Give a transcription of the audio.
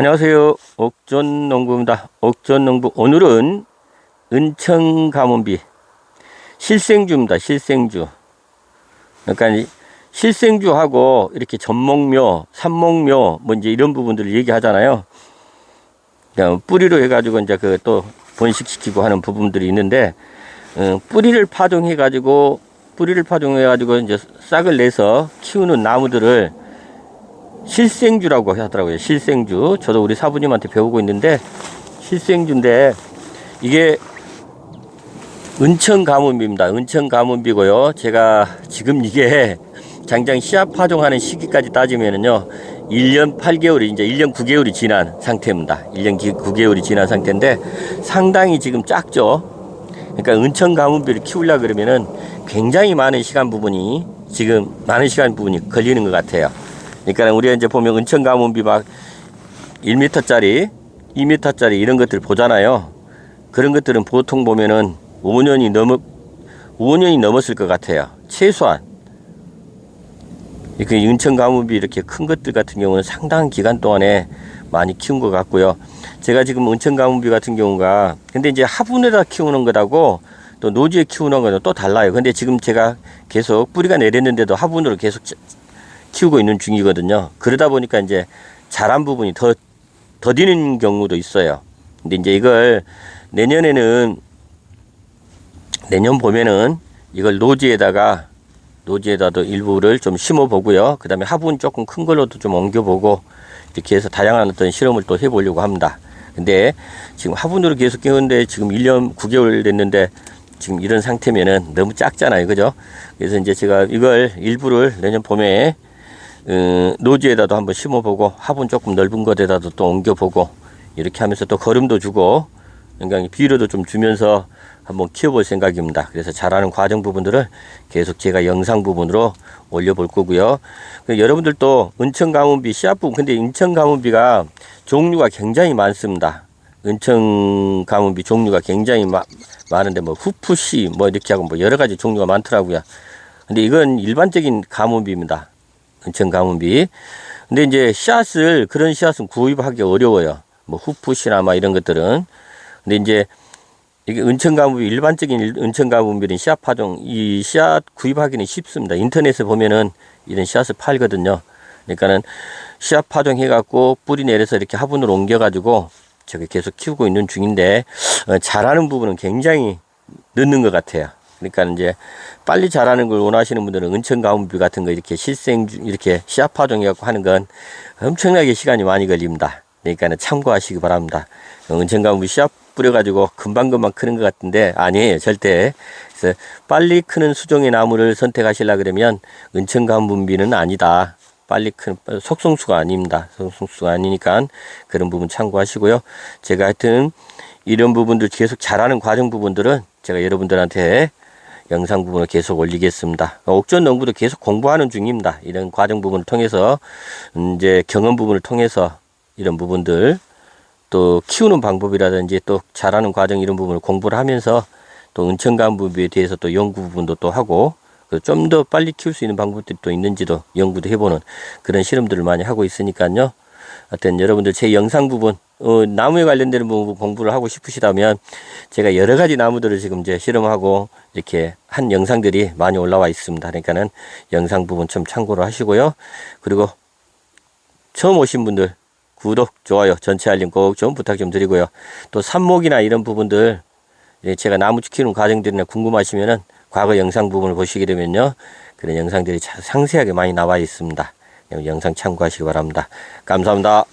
안녕하세요. 옥전농부입니다. 옥전농부 오늘은 은청가문비 실생주입니다. 실생주. 그러니까 이 실생주하고 이렇게 전목묘, 산목묘 뭐 이제 이런 부분들을 얘기하잖아요. 그냥 뿌리로 해가지고 이제 그 또 번식시키고 하는 부분들이 있는데 어, 뿌리를 파종해가지고 뿌리를 파종해가지고 이제 싹을 내서 키우는 나무들을 실생주라고 하더라고요. 실생주. 저도 우리 사부님한테 배우고 있는데 실생주인데 이게 은천 가문비입니다. 은천 가문비고요. 제가 지금 이게 장장 씨앗 파종하는 시기까지 따지면은요. 1년 8개월이 이제 1년 9개월이 지난 상태입니다. 1년 9개월이 지난 상태인데 상당히 지금 작죠. 그러니까 은천 가문비를 키우려 그러면은 굉장히 많은 시간 부분이 지금 많은 시간 부분이 걸리는 것 같아요. 그러니까 우리가 이제 보면 은천 가문비 막 1m짜리, 2m짜리 이런 것들 보잖아요. 그런 것들은 보통 보면은 5년이 넘어 5년이 넘었을 것 같아요. 최소한. 이렇게 은천 가문비 이렇게 큰 것들 같은 경우는 상당한 기간 동안에 많이 키운 것 같고요. 제가 지금 은천 가문비 같은 경우가 근데 이제 화분에다 키우는 것하고 또 노지에 키우는 거는 또 달라요. 근데 지금 제가 계속 뿌리가 내렸는데도 화분으로 계속 키우고 있는 중이거든요. 그러다 보니까 이제 자란 부분이 더 더디는 경우도 있어요. 근데 이제 이걸 내년에는 내년 보면은 이걸 노지에다가 노지에다도 일부를 좀 심어 보고요. 그다음에 화분 조금 큰 걸로도 좀 옮겨 보고 이렇게 해서 다양한 어떤 실험을 또 해보려고 합니다. 근데 지금 화분으로 계속 키우는데 지금 1년 9개월 됐는데 지금 이런 상태면은 너무 작잖아요. 그죠? 그래서 이제 제가 이걸 일부를 내년 봄에 어, 노지에다도 한번 심어보고 화분 조금 넓은 것에다도 또 옮겨보고 이렇게 하면서 또 거름도 주고 그러니까 비료도 좀 주면서 한번 키워볼 생각입니다. 그래서 자라는 과정 부분들을 계속 제가 영상 부분으로 올려볼 거고요. 그 여러분들도 은천 가문비 씨앗 부분 근데 은천 가문비가 종류가 굉장히 많습니다. 은천 가문비 종류가 굉장히 마, 많은데 뭐 후프시 뭐 이렇게 하고 뭐 여러 가지 종류가 많더라고요. 근데 이건 일반적인 가문비입니다. 가문비. 근데 이제 씨앗을 그런 씨앗은 구입하기 어려워요. 뭐 후프시나 막 이런 것들은. 근데 이제 이게 은천 가문비 일반적인 은천 가문비는 씨앗 파종 이 씨앗 구입하기는 쉽습니다. 인터넷에 보면은 이런 씨앗을 팔거든요. 그러니까는 씨앗 파종해 갖고 뿌리 내려서 이렇게 화분으로 옮겨 가지고 저기 계속 키우고 있는 중인데 어, 자라는 부분은 굉장히 늦는 것 같아요. 그러니까 이제 빨리 자라는 걸 원하시는 분들은 은천 가문비 같은 거 이렇게 실생 이렇게 씨앗 파종 해 갖고 하는 건 엄청나게 시간이 많이 걸립니다. 그러니까는 참고하시기 바랍니다. 은천 가문비 씨앗 뿌려가지고 금방금방 크는 것 같은데 아니에요 절대. 그래서 빨리 크는 수종의 나무를 선택하시려 그러면 은천 가문비는 아니다. 빨리 큰 속성수가 아닙니다. 속성수가 아니니까 그런 부분 참고하시고요. 제가 하여튼 이런 부분들 계속 잘하는 과정 부분들은 제가 여러분들한테 영상 부분을 계속 올리겠습니다. 옥전 농부도 계속 공부하는 중입니다. 이런 과정 부분을 통해서 이제 경험 부분을 통해서 이런 부분들 또 키우는 방법이라든지 또 자라는 과정 이런 부분을 공부를 하면서 또 은천 간 부분에 대해서 또 연구 부분도 또 하고 좀 더 빨리 키울 수 있는 방법들이 또 있는지도 연구도 해보는 그런 실험들을 많이 하고 있으니까요. 하여튼 여러분들 제 영상 부분 어, 나무에 관련되는 부분 공부를 하고 싶으시다면 제가 여러 가지 나무들을 지금 이제 실험하고 이렇게 한 영상들이 많이 올라와 있습니다. 그러니까는 영상 부분 좀 참고를 하시고요. 그리고 처음 오신 분들 구독, 좋아요, 전체 알림 꼭 좀 부탁 좀 드리고요. 또 삽목이나 이런 부분들 예, 제가 나무 키우는 과정들이나 궁금하시면은 과거 영상 부분을 보시게 되면요. 그런 영상들이 상세하게 많이 나와 있습니다. 영상 참고하시기 바랍니다. 감사합니다.